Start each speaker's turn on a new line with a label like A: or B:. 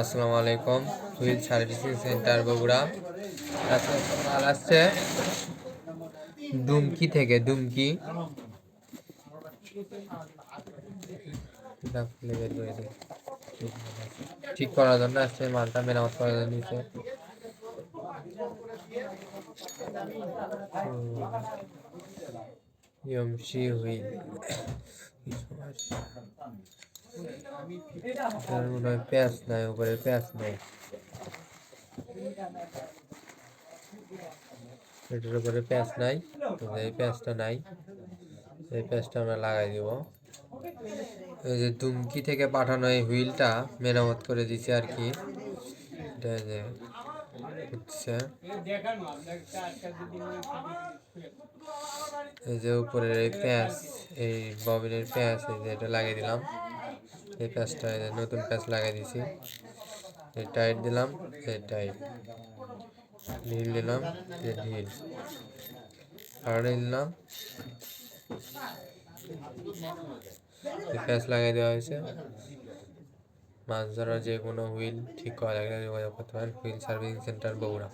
A: আসসালামু আলাইকুম wheel servicing centre Bogura. আজকে মাল আসছে দুমকি থেকে করে ঠিক করার জন্য আসছে, মালটা মেরামত করার জন্য ইয়মসি হুইল মনে নাই উপরে প্যাঁচ নেই। এটার উপরে প্যাঁচ নাই, তো এই প্যাঁচটা নাই। এই প্যাঁচটা আমরা লাগাই দিব। এই যে দুমকি থেকে পাঠানো এই হুইলটা মেরামত করে দিছি আর কি। এটা যে এই যে উপরের এই প্যাঁচ এই ববিনের প্যাঁচ এই যে এটা লাগিয়ে দিলাম। এই প্যাঁচটা নতুন প্যাঁচ লাগিয়ে দিছি। এই টাইট দিলাম, এই টাইট। ঢিল দিলাম, এই ঢিল আর দিলাম। এই প্যাঁচ লাগিয়ে দেওয়া হয়েছে। মাছ ধরার যে কোনো হুইল ঠিক করা লাগলে যোগাযোগ করতে পারেন। Wheel servicing centre Bogura.